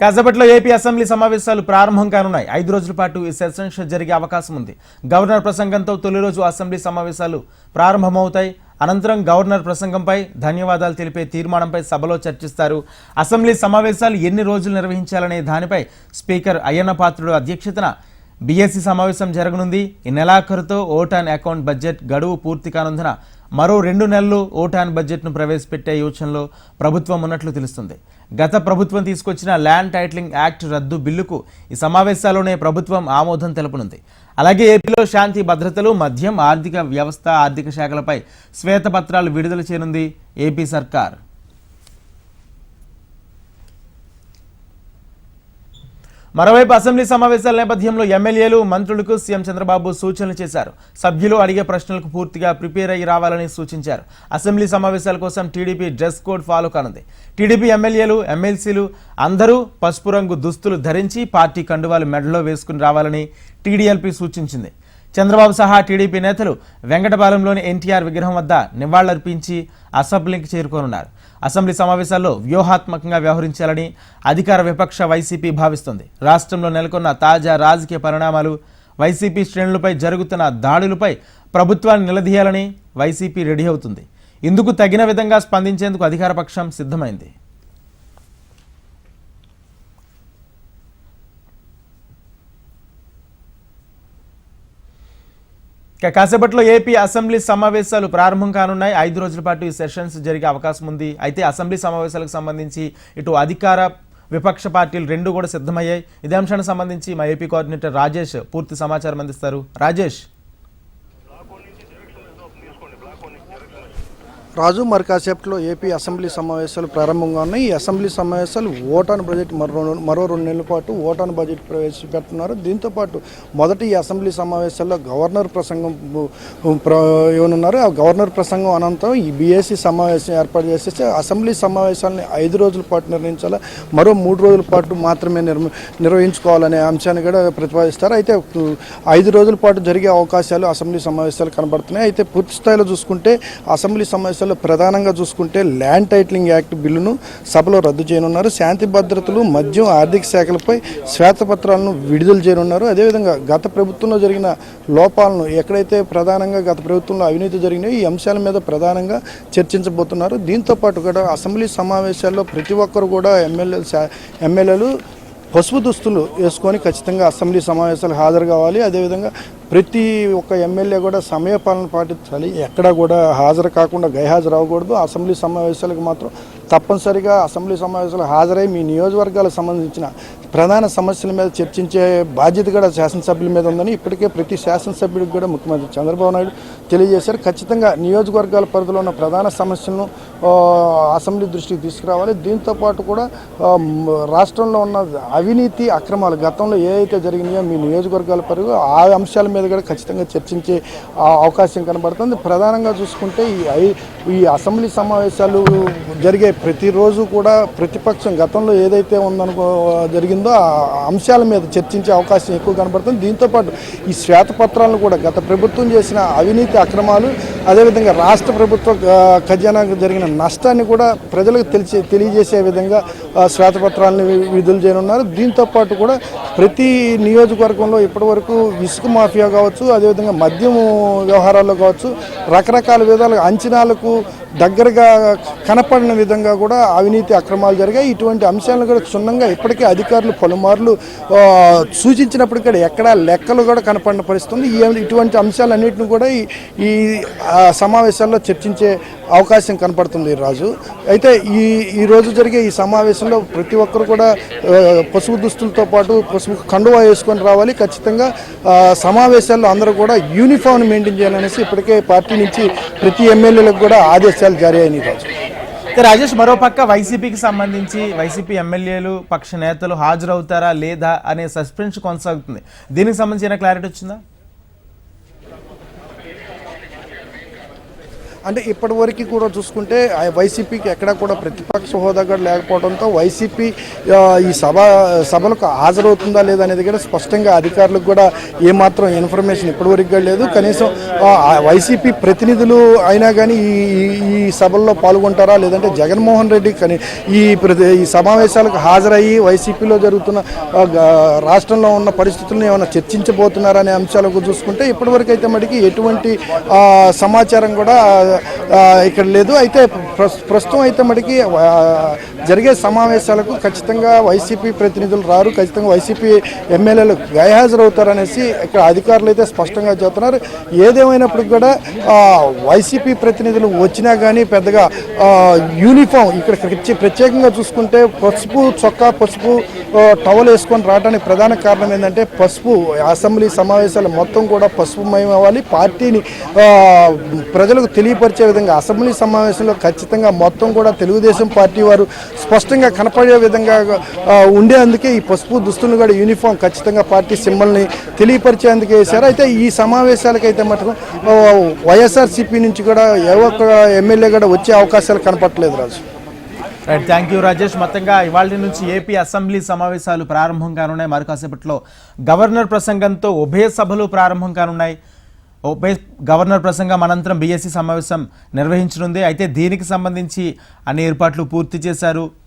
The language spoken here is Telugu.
కాసేపట్లో ఏపీ అసెంబ్లీ సమావేశాలు ప్రారంభం కానున్నాయి. ఐదు రోజుల పాటు ఈ సెషన్స్ జరిగే అవకాశం ఉంది. గవర్నర్ ప్రసంగంతో తొలి రోజు అసెంబ్లీ సమావేశాలు ప్రారంభమవుతాయి. అనంతరం గవర్నర్ ప్రసంగంపై ధన్యవాదాలు తెలిపే తీర్మానంపై సభలో చర్చిస్తారు. అసెంబ్లీ సమావేశాలు ఎన్ని రోజులు నిర్వహించాలనే దానిపై స్పీకర్ అయ్యన్న పాత్రుడు అధ్యక్షతన బీఎస్సీ సమావేశం జరగనుంది. ఈ నెలాఖరుతో ఓటాన్ అకౌంట్ బడ్జెట్ గడువు పూర్తి కానుందన మరో రెండు నెలలు ఓటాన్ బడ్జెట్ను ప్రవేశపెట్టే యోచనలో ప్రభుత్వం ఉన్నట్లు తెలుస్తుంది. గత ప్రభుత్వం తీసుకొచ్చిన ల్యాండ్ టైటిలింగ్ యాక్ట్ రద్దు బిల్లుకు ఈ సమావేశాల్లోనే ప్రభుత్వం ఆమోదం తెలుపనుంది. అలాగే ఏపీలో శాంతి భద్రతలు మద్యం ఆర్థిక వ్యవస్థ ఆర్థిక శాఖలపై శ్వేతపత్రాలు విడుదల చేయనుంది ఏపీ సర్కార్. మరోవైపు అసెంబ్లీ సమావేశాల నేపథ్యంలో ఎమ్మెల్యేలు మంత్రులకు సీఎం చంద్రబాబు సూచనలు చేశారు. సభ్యులు అడిగే ప్రశ్నలకు పూర్తిగా ప్రిపేర్ అయ్యి రావాలని సూచించారు. అసెంబ్లీ సమావేశాల కోసం టీడీపీ డ్రెస్ కోడ్ ఫాలో కానుంది. టీడీపీ ఎమ్మెల్యేలు ఎమ్మెల్సీలు అందరూ పసుపు రంగు దుస్తులు ధరించి పార్టీ కండువాలు మెడలో వేసుకుని రావాలని టీడీఎల్పీ సూచించింది. చంద్రబాబు సహా టీడీపీ నేతలు వెంకటపాలెంలోని ఎన్టీఆర్ విగ్రహం వద్ద నివాళులర్పించి అసెంబ్లీకి చేరుకోనున్నారు. అసెంబ్లీ సమావేశాల్లో వ్యూహాత్మకంగా వ్యవహరించాలని అధికార విపక్ష వైసీపీ భావిస్తుంది. రాష్ట్రంలో నెలకొన్న తాజా రాజకీయ పరిణామాలు వైసీపీ శ్రేణులపై జరుగుతున్న దాడులపై ప్రభుత్వాన్ని నిలదీయాలని వైసీపీ రెడీ అవుతుంది. ఇందుకు తగిన విధంగా స్పందించేందుకు అధికార పక్షం సిద్ధమైంది. ఇక కాసేపట్లో ఏపీ అసెంబ్లీ సమావేశాలు ప్రారంభం కానున్నాయి. ఐదు రోజుల పాటు ఈ సెషన్స్ జరిగే అవకాశం ఉంది. అయితే అసెంబ్లీ సమావేశాలకు సంబంధించి ఇటు అధికార విపక్ష పార్టీలు రెండు కూడా సిద్ధమయ్యాయి. ఇదే అంశానికి సంబంధించి మా ఏపీ కోఆర్డినేటర్ రాజేష్ పూర్తి సమాచారం అందిస్తారు. రాజేష్. రాజు మరి కాసేపట్లో ఏపీ అసెంబ్లీ సమావేశాలు ప్రారంభంగా ఉన్నాయి. ఈ అసెంబ్లీ సమావేశాలు ఓటాన్ బడ్జెట్ మరో మరో రెండు నెలల పాటు ఓటాన్ బడ్జెట్ ప్రవేశపెడుతున్నారు. దీంతోపాటు మొదటి ఈ అసెంబ్లీ సమావేశాల్లో గవర్నర్ ప్రసంగం ఉ, ఆ గవర్నర్ ప్రసంగం అనంతరం ఈ బీఏసీ సమావేశం ఏర్పాటు చేసేసి అసెంబ్లీ సమావేశాలని ఐదు రోజుల పాటు నిర్ణయించాలా? మరో మూడు రోజుల పాటు మాత్రమే నిర్మ నిర్వహించుకోవాలనే అంశాన్ని కూడా ప్రతిపాదిస్తారు. అయితే ఐదు రోజుల పాటు జరిగే అవకాశాలు అసెంబ్లీ సమావేశాలు కనబడుతున్నాయి. అయితే పూర్తి స్థాయిలో చూసుకుంటే అసెంబ్లీ సమావేశాల్లో ప్రధానంగా చూసుకుంటే ల్యాండ్ టైటిలింగ్ యాక్ట్ బిల్లును సభలో రద్దు చేయనున్నారు. శాంతి భద్రతలు మద్యం ఆర్థిక శాఖలపై శ్వేతపత్రాలను విడుదల చేయనున్నారు. అదేవిధంగా గత ప్రభుత్వంలో జరిగిన లోపాలను ఎక్కడైతే ప్రధానంగా గత ప్రభుత్వంలో అవినీతి జరిగినాయో ఈ అంశాల మీద ప్రధానంగా చర్చించబోతున్నారు. దీంతో పాటు కూడా అసెంబ్లీ సమావేశాల్లో ప్రతి ఒక్కరు కూడా ఎమ్మెల్యే ఎమ్మెల్యేలు పసుపు దుస్తులు వేసుకొని ఖచ్చితంగా అసెంబ్లీ సమావేశాలు హాజరు కావాలి. అదేవిధంగా ప్రతి ఒక్క ఎమ్మెల్యే కూడా సమయపాలన పాటించాలి. ఎక్కడా కూడా హాజరు కాకుండా గైహాజరు అవ్వకూడదు. అసెంబ్లీ సమావేశాలకు మాత్రం తప్పనిసరిగా అసెంబ్లీ సమావేశాలు హాజరై మీ నియోజకవర్గాలకు సంబంధించిన ప్రధాన సమస్యల మీద చర్చించే బాధ్యత కూడా శాసనసభ్యుల మీద ఉందని ఇప్పటికే ప్రతి శాసనసభ్యుడికి కూడా ముఖ్యమంత్రి చంద్రబాబు నాయుడు తెలియజేశారు. ఖచ్చితంగా నియోజకవర్గాల పరిధిలో ఉన్న ప్రధాన సమస్యలను అసెంబ్లీ దృష్టికి తీసుకురావాలి. దీంతో పాటు కూడా రాష్ట్రంలో ఉన్న అవినీతి అక్రమాలు గతంలో ఏదైతే జరిగినాయో మీ నియోజకవర్గాల పరిధి ఆ అంశాల మీద కూడా ఖచ్చితంగా చర్చించే అవకాశం కనబడుతుంది. ప్రధానంగా చూసుకుంటే ఈ ఐ- ఈ అసెంబ్లీ సమావేశాలు జరిగే ప్రతిరోజు కూడా ప్రతిపక్షం గతంలో ఏదైతే ఉందనుకో జరిగింది ఆ అంశాల మీద చర్చించే అవకాశం ఎక్కువ కనబడుతుంది. దీంతోపాటు ఈ శ్వేతపత్రాలను కూడా గత ప్రభుత్వం చేసిన అవినీతి అక్రమాలు అదేవిధంగా రాష్ట్ర ప్రభుత్వ ఖజానాకు జరిగిన నష్టాన్ని కూడా ప్రజలకు తెలిసి తెలియజేసే విధంగా శ్వేతపత్రాలను విడుదల చేయనున్నారు. దీంతో పాటు కూడా ప్రతి నియోజకవర్గంలో ఇప్పటివరకు ఇసుక మాఫియా కావచ్చు అదేవిధంగా మద్యం వ్యవహారాల్లో కావచ్చు రకరకాల విధాలుగా అంచనాలకు దగ్గరగా కనపడిన విధంగా కూడా అవినీతి అక్రమాలు జరిగాయి. ఇటువంటి అంశాలను కూడా క్షుణ్ణంగా ఇప్పటికే అధికారులు పలుమార్లు సూచించినప్పుడు సూచించినప్పటికీ కూడా ఎక్కడా లెక్కలు కూడా కనపడిన పరిస్థితుంది ఇటువంటి అంశాలన్నింటిని కూడా ఈ సమావేశాల్లో చర్చించే అవకాశం కనపడుతుంది రాజు. అయితే ఈ ఈరోజు జరిగే ఈ సమావేశంలో ప్రతి ఒక్కరు కూడా పసుపు దుస్తులతో పాటు పసుపు కండువా వేసుకొని రావాలి. ఖచ్చితంగా సమావేశాల్లో అందరూ కూడా యూనిఫామ్ మెయింటైన్ చేయాలనేసి ఇప్పటికే పార్టీ నుంచి ప్రతి ఎమ్మెల్యేలకు కూడా ఆదేశం చర్చలు జరిగాయి రాజేష్ మరో పక్క వైసీపీకి సంబంధించి వైసీపీ ఎమ్మెల్యేలు పక్ష నేతలు హాజరవుతారా లేదా అనే సస్పెన్స్ కొనసాగుతుంది. దీనికి సంబంధించిన క్లారిటీ వచ్చిందా? అంటే ఇప్పటివరకు కూడా చూసుకుంటే వైసీపీకి ఎక్కడా కూడా ప్రతిపక్ష హోదా కూడా లేకపోవడంతో వైసీపీ ఈ సభ సభలకు హాజరవుతుందా లేదా అనేది కూడా స్పష్టంగా అధికారులకు కూడా ఏమాత్రం ఇన్ఫర్మేషన్ ఇప్పటివరకు కూడా లేదు. కనీసం వైసీపీ ప్రతినిధులు అయినా కానీ ఈ ఈ- సభల్లో పాల్గొంటారా? లేదంటే జగన్మోహన్ రెడ్డి కానీ ఈ ప్రతి ఈ సమావేశాలకు హాజరయ్యి వైసీపీలో జరుగుతున్న రాష్ట్రంలో ఉన్న పరిస్థితులను ఏమైనా చర్చించబోతున్నారా అనే అంశాలకు చూసుకుంటే ఇప్పటివరకు అయితే మటుకి ఎటువంటి సమాచారం కూడా ఇక్కడ లేదు. అయితే ప్రస్- ప్రస్తుతం అయితే మటుకి జరిగే సమావేశాలకు ఖచ్చితంగా వైసీపీ ప్రతినిధులు రారు. ఖచ్చితంగా వైసీపీ ఎమ్మెల్యేలు గైహాజరవుతారనేసి ఇక్కడ అధికారులు అయితే స్పష్టంగా చెబుతున్నారు. ఏదేమైనప్పటికి కూడా వైసీపీ ప్రతినిధులు వచ్చినా కానీ పెద్దగా యూనిఫామ్ ఇక్కడ ప్రత్యేకంగా చూసుకుంటే పసుపు చొక్కా పసుపు టవల్ వేసుకొని రావడానికి ప్రధాన కారణం ఏంటంటే పసుపు. అసెంబ్లీ సమావేశాలు మొత్తం కూడా పసుపుమయం అవ్వాలి పార్టీని ప్రజలకు తెలియ తెలియపరిచే విధంగా అసెంబ్లీ సమావేశంలో ఖచ్చితంగా మొత్తం కూడా తెలుగుదేశం పార్టీ వారు స్పష్టంగా కనపడే విధంగా ఉండేందుకే ఈ పసుపు దుస్తులను కూడా యూనిఫామ్ ఖచ్చితంగా పార్టీ సింబల్ని తెలియపరిచేందుకు వేశారు. అయితే ఈ సమావేశాలకైతే మటుకు వైఎస్ఆర్సీపీ నుంచి కూడా ఏ ఒక్క ఎమ్మెల్యే కూడా వచ్చే అవకాశాలు కనపట్లేదు Raju. Right thank you Rajesh మొత్తంగా ఇవాళ నుంచి ఏపీ అసెంబ్లీ సమావేశాలు ప్రారంభం కానున్నాయి. మరి కాసేపట్లో గవర్నర్ ప్రసంగంతో ఉభయ సభలు ప్రారంభం కానున్నాయి. ఉభయ గవర్నర్ ప్రసంగం అనంతరం బీఎస్సీ సమావేశం నిర్వహించనుంది. అయితే దీనికి సంబంధించి అన్ని ఏర్పాట్లు పూర్తి చేశారు.